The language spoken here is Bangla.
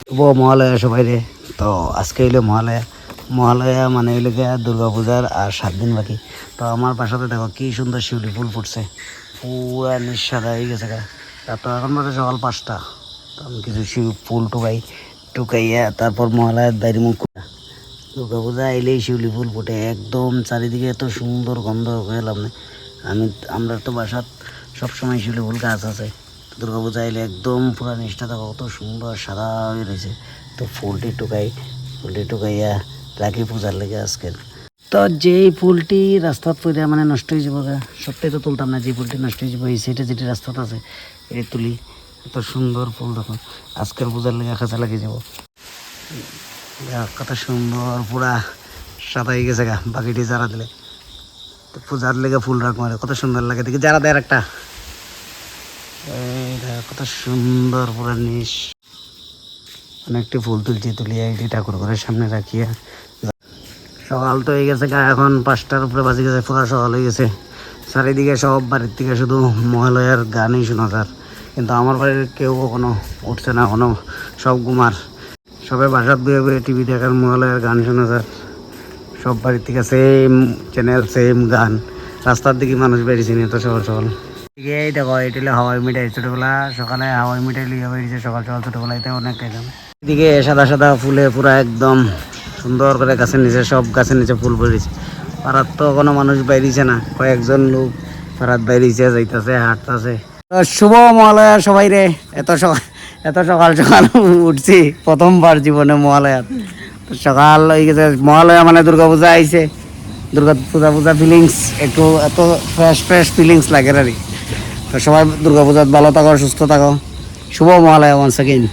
শুভ মহালয়া সবাই রে তো আজকে হইল মহালয়া। মহালয়া মানে হইল গিয়া দুর্গা পূজার আর সাত দিন বাকি। তো আমার বাসাতে দেখো কি সুন্দর শিউলি ফুল ফুটছে। পুরা নিঃসাদা হয়ে গেছে গা। তা এখন বাজে সকাল পাঁচটা। তো আমি কিছু শিউ ফুল টুকাই টুকাইয়া তারপর মহালয়ার বাইরে মুখ। দুর্গা পূজা এলেই শিউলি ফুল ফুটে। একদম চারিদিকে এত সুন্দর গন্ধ হয়ে লাভ আমি আমরা তো বাসাত সবসময় শিউলি ফুল গাছ আছে। দুর্গা পূজা এলে একদম পুরো নিষ্ঠা থাকা কত সুন্দর সাদা হয়ে রয়েছে। তো ফুলটি টুকাই ফুলটি টুকাইয়া রাখি পূজার লেগে আজকের। তো যেই ফুলটি রাস্তাত পড়ে মানে নষ্ট হয়ে যাব সবটাই তো তুলতাম না যে ফুলটি নষ্ট হয়ে যাব সাইডে যেটি রাস্তাতে আছে এটি তুলি এত সুন্দর ফুল দেখুন আজকের পূজার লেগে কাছে লাগিয়ে যাব। দেখ, কত সুন্দর পুরা সাদা হয়ে গেছে গা বাকিটি যারা দিলে। তো পূজার লেগে ফুল রাখ মারে কত সুন্দর লাগে দেখি যারা দেয় একটা। কত সুন্দর পুরা নিস অনেকটি ফুল তুলছি তুলিয়ে এটি ঠাকুর ঘরের সামনে রাখিয়া। সকাল তো হয়ে গেছে এখন পাঁচটার উপরে বাজে গেছে, পুরা সকাল হয়ে গেছে। চারিদিকে সব বাড়ির থেকে শুধু মহালয়ার গানই শোনা যার কিন্তু আমার বাড়ির কেউ কখনো উঠছে না কোনো সব ঘুমার। সবাই বাসার বয়ে বয়ে টিভি দেখার মহালয়ার গান শোনা যার সব বাড়ির থেকে সেম চ্যানেল সেম গান। রাস্তার দিকে মানুষ বেরিয়েছে তো সকাল সকাল। এই দেখো, এটা হলো হাওয়াই মিঠাই ছোটোবেলা। সকালে হাওয়াই মিঠাই লিয়ে বেরিয়েছে, সকাল সকাল ছোটোবেলাতে অনেক খাইতাম। এদিকে সাদা সাদা ফুলে পুরা একদম সুন্দর করে গাছের নিচে, সব গাছের নিচে ফুল বেরিয়েছে। পাড়ার তো কোনো মানুষ বাইরেছে না, কয়েকজন লোক পাড়ার বাইরেছে যাইতেছে, হাঁটতেছে। শুভ মহালয়া সবাই রে। এত সকাল এত সকাল সকাল উঠছি, প্রথমবার জীবনে মহালয়া। সকাল হয়ে গেছে, মহালয়া মানে দুর্গা পূজা আইছে। দুর্গা পূজা পূজা ফিলিংস একটু এত ফ্রেশ ফ্রেশ ফিলিংস লাগে আর সবাই দুর্গা পূজাত ভালো থাকো সুস্থ থাকো। শুভ মহালয়া ওয়ান অ্যাগেইন